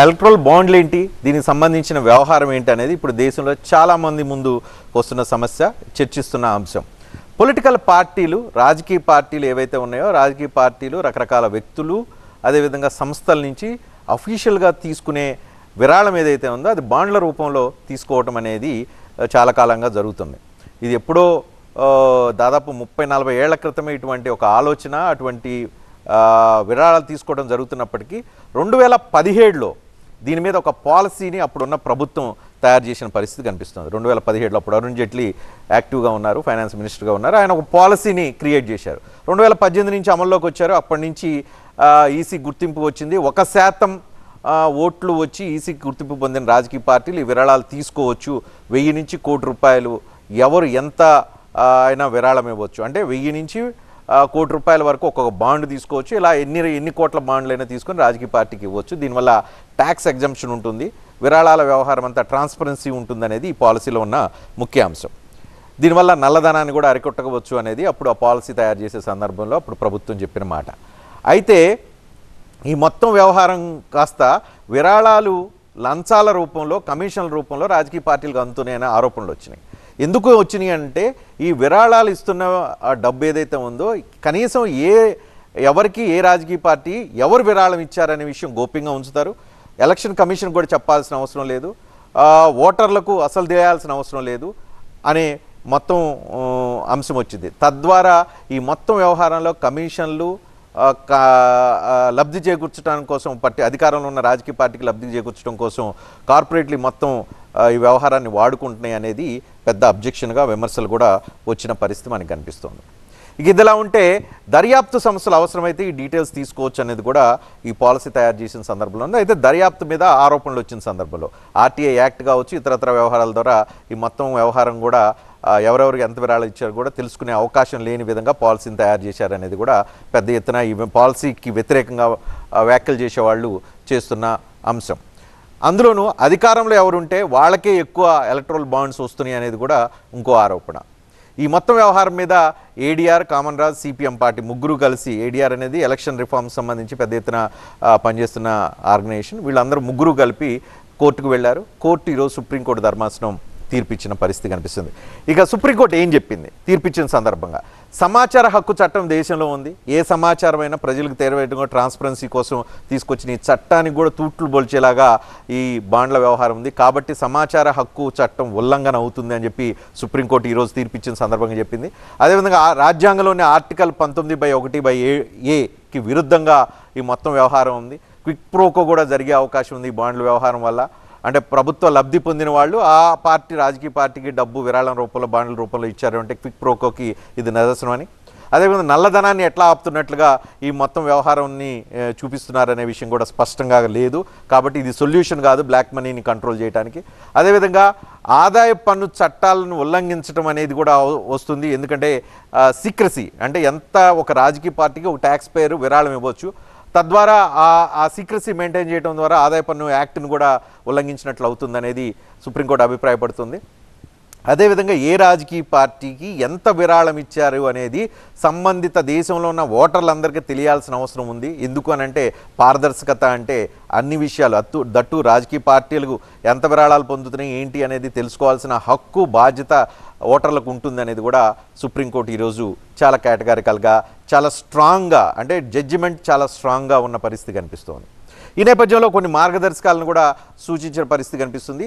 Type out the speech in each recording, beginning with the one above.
Electoral బాండ్లు ఏంటి? దీనికి సంబంధించిన వ్యవహారం ఏంటి అనేది ఇప్పుడు దేశంలో చాలామంది ముందు వస్తున్న సమస్య చర్చిస్తున్న అంశం. పొలిటికల్ పార్టీలు రాజకీయ పార్టీలు ఏవైతే ఉన్నాయో రాజకీయ పార్టీలు రకరకాల వ్యక్తులు అదేవిధంగా సంస్థల నుంచి అఫీషియల్గా తీసుకునే విరాళం ఏదైతే ఉందో అది బాండ్ల రూపంలో తీసుకోవటం అనేది చాలా కాలంగా జరుగుతుంది. ఇది ఎప్పుడో దాదాపు ముప్పై నలభై ఏళ్ళ క్రితమే ఇటువంటి ఒక ఆలోచన అటువంటి విరాళాలు తీసుకోవడం జరుగుతున్నప్పటికీ రెండు వేల పదిహేడులో దీని మీద ఒక పాలసీని అప్పుడున్న ప్రభుత్వం తయారు చేసిన పరిస్థితి కనిపిస్తుంది. రెండు వేల పదిహేడులో అప్పుడు అరుణ్ జైట్లీ యాక్టివ్గా ఉన్నారు ఫైనాన్స్ మినిస్టర్గా ఉన్నారు. ఆయన ఒక పాలసీని క్రియేట్ చేశారు. రెండు వేల పద్దెనిమిది నుంచి అమల్లోకి వచ్చారు. అప్పటి నుంచి ఈసీ గుర్తింపు వచ్చింది. ఒక శాతం ఓట్లు వచ్చి ఈసీ గుర్తింపు పొందిన రాజకీయ పార్టీలు ఈ విరాళాలు తీసుకోవచ్చు. వెయ్యి నుంచి కోటి రూపాయలు ఎవరు ఎంత అయినా విరాళం ఇవ్వచ్చు. అంటే వెయ్యి నుంచి కోటి రూపాయల వరకు ఒక్కొక్క బాండ్ తీసుకోవచ్చు. ఇలా ఎన్ని ఎన్ని కోట్ల బాండ్లైనా తీసుకొని రాజకీయ పార్టీకి ఇవ్వచ్చు. దీనివల్ల ట్యాక్స్ ఎగ్జంప్షన్ ఉంటుంది. విరాళాల వ్యవహారం అంతా ట్రాన్స్పరెన్సీ ఉంటుందనేది ఈ పాలసీలో ఉన్న ముఖ్య అంశం. దీనివల్ల నల్లధనాన్ని కూడా అరికొట్టవచ్చు అనేది అప్పుడు ఆ పాలసీ తయారు చేసే సందర్భంలో అప్పుడు ప్రభుత్వం చెప్పిన మాట. అయితే ఈ మొత్తం వ్యవహారం కాస్త విరాళాలు లంచాల రూపంలో కమిషన్ల రూపంలో రాజకీయ పార్టీలకు అందుతున్నాయనే ఆరోపణలు వచ్చినాయి. ఎందుకు వచ్చినాయి అంటే ఈ విరాళాలు ఇస్తున్న ఆ డబ్బు ఏదైతే ఉందో కనీసం ఏ ఎవరికి ఏ రాజకీయ పార్టీ ఎవరు విరాళం ఇచ్చారనే విషయం గోప్యంగా ఉంచుతారు. ఎలక్షన్ కమిషన్ కూడా చెప్పాల్సిన అవసరం లేదు. ఓటర్లకు అసలు తెలియాల్సిన అవసరం లేదు అనే మొత్తం అంశం వచ్చింది. తద్వారా ఈ మొత్తం వ్యవహారంలో కమిషన్లు లబ్ధి చేకూర్చడం కోసం పట్టి అధికారంలో ఉన్న రాజకీయ పార్టీకి లబ్ధి చేకూర్చడం కోసం కార్పొరేట్లు మొత్తం ఈ వ్యవహారాన్ని వాడుకుంటున్నాయి అనేది పెద్ద అబ్జెక్షన్గా విమర్శలు కూడా వచ్చిన పరిస్థితి మనకి కనిపిస్తుంది. ఇక ఇదిలా ఉంటే దర్యాప్తు సంస్థలు అవసరమైతే ఈ డీటెయిల్స్ తీసుకోవచ్చు అనేది కూడా ఈ పాలసీ తయారు చేసిన సందర్భంలో ఉంది. అయితే దర్యాప్తు మీద ఆరోపణలు వచ్చిన సందర్భంలో ఆర్టీఐ యాక్ట్ కావచ్చు ఇతరత్ర వ్యవహారాల ద్వారా ఈ మొత్తం వ్యవహారం కూడా ఎవరెవరికి ఎంత విరాళం ఇచ్చారు కూడా తెలుసుకునే అవకాశం లేని విధంగా పాలసీని తయారు చేశారనేది కూడా పెద్ద ఎత్తున ఈ పాలసీకి వ్యతిరేకంగా వ్యాఖ్యలు చేసేవాళ్ళు చేస్తున్న అంశం. అందులోనూ అధికారంలో ఎవరుంటే వాళ్ళకే ఎక్కువ ఎలక్ట్రల్ బాండ్స్ వస్తున్నాయి అనేది కూడా ఇంకో ఆరోపణ. ఈ మొత్తం వ్యవహారం మీద ఏడీఆర్ కామన్ రాజ్ సిపిఎం పార్టీ ముగ్గురు కలిసి ఏడీఆర్ అనేది ఎలక్షన్ రిఫార్మ్స్ సంబంధించి పెద్ద ఎత్తున పనిచేస్తున్న ఆర్గనైజేషన్. వీళ్ళందరూ ముగ్గురు కలిపి కోర్టుకు వెళ్ళారు. కోర్టు ఈరోజు సుప్రీంకోర్టు ధర్మాసనం తీర్పిచ్చిన పరిస్థితి కనిపిస్తుంది. ఇక సుప్రీంకోర్టు ఏం చెప్పింది? తీర్పిచ్చిన సందర్భంగా. సమాచార హక్కు చట్టం దేశంలో ఉంది. ఏ సమాచారమైనా ప్రజలకు తెరవేయడం ట్రాన్స్పరెన్సీ కోసం తీసుకొచ్చిన ఈ చట్టానికి కూడా తూట్లు బొల్చేలాగా ఈ బాండ్ల వ్యవహారం ఉంది. కాబట్టి సమాచార హక్కు చట్టం ఉల్లంఘన అవుతుంది అని చెప్పి సుప్రీంకోర్టు ఈరోజు తీర్పిచ్చిన సందర్భంగా చెప్పింది. అదేవిధంగా ఆ రాజ్యాంగంలోని ఆర్టికల్ పంతొమ్మిది బై ఒకటి బై ఏ ఏకి విరుద్ధంగా ఈ మొత్తం వ్యవహారం ఉంది. క్విక్ ప్రోకో కూడా జరిగే అవకాశం ఉంది ఈ బాండ్ల వ్యవహారం వల్ల. అంటే ప్రభుత్వ లబ్ధి పొందిన వాళ్ళు ఆ పార్టీ రాజకీయ పార్టీకి డబ్బు విరాళం రూపంలో బాండ్ల రూపంలో ఇచ్చారు అంటే క్విక్ ప్రోకోకి ఇది నిదర్శనం అని అదేవిధంగా నల్లధనాన్ని ఎట్లా ఆపుతున్నట్లుగా ఈ మొత్తం వ్యవహారాన్ని చూపిస్తున్నారనే విషయం కూడా స్పష్టంగా లేదు. కాబట్టి ఇది సొల్యూషన్ కాదు బ్లాక్ మనీని కంట్రోల్ చేయడానికి అదేవిధంగా ఆదాయ పన్ను చట్టాలను ఉల్లంఘించడం అనేది కూడా వస్తుంది. ఎందుకంటే సీక్రసీ అంటే ఎంత ఒక రాజకీయ పార్టీకి ఒక ట్యాక్స్ పేరు విరాళం ఇవ్వచ్చు. తద్వారా ఆ ఆ సీక్రసీ మెయింటైన్ చేయడం ద్వారా ఆదాయ పన్ను యాక్ట్ను కూడా ఉల్లంఘించినట్లు అవుతుందనేది సుప్రీంకోర్టు అభిప్రాయపడుతుంది. అదేవిధంగా ఏ రాజకీయ పార్టీకి ఎంత విరాళం ఇచ్చారు అనేది సంబంధిత దేశంలో ఉన్న ఓటర్లందరికీ తెలియాల్సిన అవసరం ఉంది. ఎందుకు అని అంటే పారదర్శకత అంటే అన్ని విషయాలు అత్తు దట్టు రాజకీయ పార్టీలకు ఎంత విరాళాలు పొందుతున్నాయి ఏంటి అనేది తెలుసుకోవాల్సిన హక్కు బాధ్యత ఓటర్లకు ఉంటుంది అనేది కూడా సుప్రీంకోర్టు ఈరోజు చాలా కేటగారికల్గా చాలా స్ట్రాంగ్గా అంటే జడ్జిమెంట్ చాలా స్ట్రాంగ్గా ఉన్న పరిస్థితి కనిపిస్తోంది. ఈ నేపథ్యంలో కొన్ని మార్గదర్శకాలను కూడా సూచించిన పరిస్థితి కనిపిస్తుంది.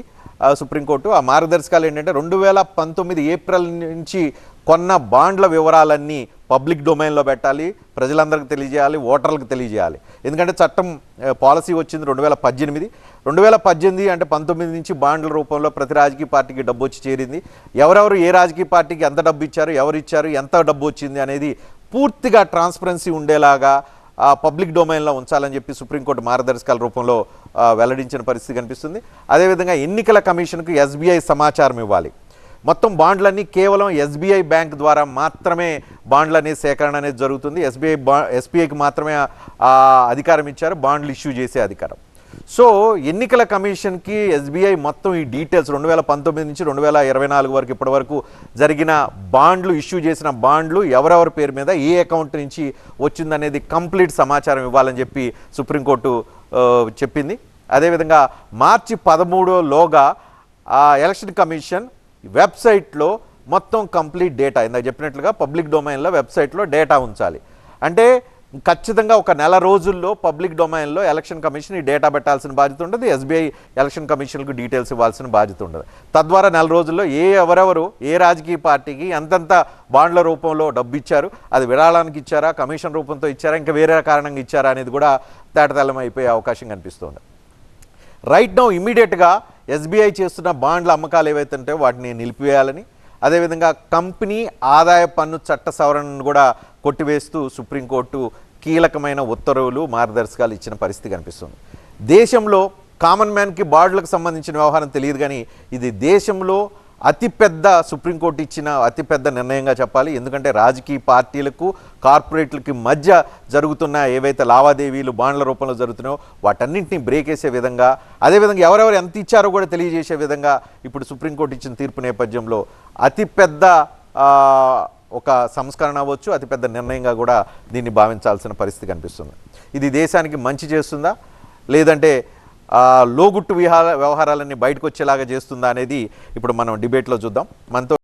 సుప్రీంకోర్టు ఆ మార్గదర్శకాలు ఏంటంటే రెండు వేల పంతొమ్మిది ఏప్రిల్ నుంచి కొన్న బాండ్ల వివరాలన్నీ పబ్లిక్ డొమైన్లో పెట్టాలి ప్రజలందరికీ తెలియజేయాలి ఓటర్లకు తెలియజేయాలి. ఎందుకంటే చట్టం పాలసీ వచ్చింది రెండు వేల పద్దెనిమిది. రెండు వేల పద్దెనిమిది అంటే పంతొమ్మిది నుంచి బాండ్ల రూపంలో ప్రతి రాజకీయ పార్టీకి డబ్బు వచ్చి చేరింది. ఎవరెవరు ఏ రాజకీయ పార్టీకి ఎంత డబ్బు ఇచ్చారు ఎవరు ఇచ్చారు ఎంత డబ్బు వచ్చింది అనేది పూర్తిగా ట్రాన్స్పరెన్సీ ఉండేలాగా పబ్లిక్ డొమైన్లో ఉంచాలని చెప్పి సుప్రీంకోర్టు మార్గదర్శకాల రూపంలో వెల్లడించిన పరిస్థితి కనిపిస్తుంది. అదేవిధంగా ఎన్నికల కమిషన్కు ఎస్బీఐ సమాచారం ఇవ్వాలి. మొత్తం బాండ్లన్నీ కేవలం ఎస్బీఐ బ్యాంక్ ద్వారా మాత్రమే బాండ్లు అనేది సేకరణ అనేది జరుగుతుంది. ఎస్బీఐ బా ఎస్బీఐకి మాత్రమే అధికారం ఇచ్చారు. బాండ్లు ఇష్యూ చేసే అధికారం. సో ఎన్నికల కమిషన్కి ఎస్బీఐ మొత్తం ఈ డీటెయిల్స్ రెండు వేల పంతొమ్మిది నుంచి రెండు వేల ఇరవై నాలుగు వరకు ఇప్పటి వరకు జరిగిన బాండ్లు ఇష్యూ చేసిన బాండ్లు ఎవరెవరి పేరు మీద ఏ అకౌంట్ నుంచి వచ్చిందనేది కంప్లీట్ సమాచారం ఇవ్వాలని చెప్పి సుప్రీంకోర్టు చెప్పింది. అదేవిధంగా మార్చి పదమూడులోగా ఆ ఎలక్షన్ కమిషన్ వెబ్సైట్లో మొత్తం కంప్లీట్ డేటా ఇందాక చెప్పినట్లుగా పబ్లిక్ డొమైన్లో వెబ్సైట్లో డేటా ఉంచాలి. అంటే ఖచ్చితంగా ఒక నెల రోజుల్లో పబ్లిక్ డొమైన్లో ఎలక్షన్ కమిషన్ ఈ డేటా పెట్టాల్సిన బాధ్యత ఉంటుంది ఎస్బీఐ ఎలక్షన్ కమిషన్కు డీటెయిల్స్ ఇవ్వాల్సిన బాధ్యత ఉండదు. తద్వారా నెల రోజుల్లో ఏ ఎవరెవరు ఏ రాజకీయ పార్టీకి ఎంతెంత బాండ్ల రూపంలో డబ్బు ఇచ్చారు అది విరాళానికి ఇచ్చారా కమిషన్ రూపంతో ఇచ్చారా ఇంకా వేరే కారణంగా ఇచ్చారా అనేది కూడా తేటతెల్లం అయిపోయే అవకాశం కనిపిస్తుంది. రైట్ నౌ ఇమీడియట్గా ఎస్బీఐ చేస్తున్న బాండ్ల అమ్మకాలు ఏవైతే ఉంటాయో వాటిని నిలిపివేయాలని అదేవిధంగా కంపెనీ ఆదాయ పన్ను చట్ట సవరణను కూడా కొట్టివేస్తూ సుప్రీంకోర్టు కీలకమైన ఉత్తర్వులు మార్గదర్శకాలు ఇచ్చిన పరిస్థితి కనిపిస్తుంది. దేశంలో కామన్ మ్యాన్కి బాండ్లకు సంబంధించిన వ్యవహారం తెలియదు కానీ ఇది దేశంలో అతిపెద్ద సుప్రీంకోర్టు ఇచ్చిన అతిపెద్ద నిర్ణయంగా చెప్పాలి. ఎందుకంటే రాజకీయ పార్టీలకు కార్పొరేట్లకి మధ్య జరుగుతున్న ఏవైతే లావాదేవీలు బాండ్ల రూపంలో జరుగుతున్నాయో వాటన్నింటినీ బ్రేక్ వేసే విధంగా అదేవిధంగా ఎవరెవరు ఎంత ఇచ్చారో కూడా తెలియజేసే విధంగా ఇప్పుడు సుప్రీంకోర్టు ఇచ్చిన తీర్పు నేపథ్యంలో అతిపెద్ద ఒక సంస్కరణ అవ్వచ్చు అతిపెద్ద నిర్ణయంగా కూడా దీన్ని భావించాల్సిన పరిస్థితి కనిపిస్తుంది. ఇది దేశానికి మంచి చేస్తుందా? లేదంటే లోగుట్టు విహార వ్యవహారాలన్నీ బయటకు వచ్చేలాగా చేస్తుందా అనేది ఇప్పుడు మనం డిబేట్లో చూద్దాం. మనతో